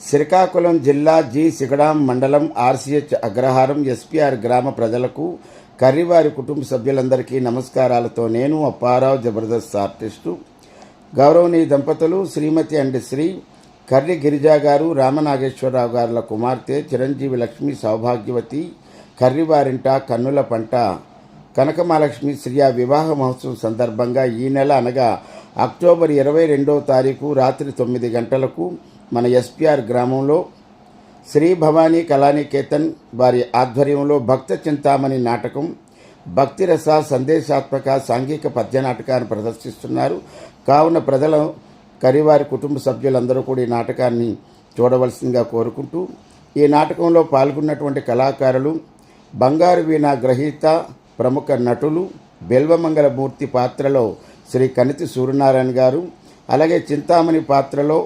శ్రీకాకుళం జిల్లా జి సిగడాం మండలం ఆర్సీహెచ్ అగ్రహారం ఎస్పీఆర్ గ్రామ ప్రజలకు కర్రివారి కుటుంబ సభ్యులందరికీ నమస్కారాలతో నేను అప్పారావు జబర్దస్త్ ఆర్టిస్టు. గౌరవనీయ దంపతులు శ్రీమతి అండ్ శ్రీ కర్రి గిరిజా గారు రామనాగేశ్వరరావు గారుల కుమార్తె చిరంజీవి లక్ష్మి సౌభాగ్యవతి కర్రివారింట కన్నుల పంట. కనకమహాలక్ష్మి శ్రీయ వివాహ మహోత్సవం సందర్భంగా ఈ నెల అనగా అక్టోబర్ ఇరవై రెండవ తారీఖు రాత్రి తొమ్మిది గంటలకు మన ఎస్పీఆర్ గ్రామంలో శ్రీ భవానీ కళానికేతన్ వారి ఆధ్వర్యంలో భక్త చింతామణి నాటకం భక్తిరస సందేశాత్మక సాంఘిక పద్య నాటకాన్ని ప్రదర్శిస్తున్నారు. కావున ప్రజల కరివారి కుటుంబ సభ్యులందరూ కూడా ఈ నాటకాన్ని చూడవలసిందిగా కోరుకుంటూ ఈ నాటకంలో పాల్గొన్నటువంటి కళాకారులు బంగారు వీణ గ్రహీత ప్రముఖ నటులు బెల్వమంగళమూర్తి పాత్రలో శ్రీ కనితి సూర్యనారాయణ గారు అలాగే చింతామణి పాత్రలో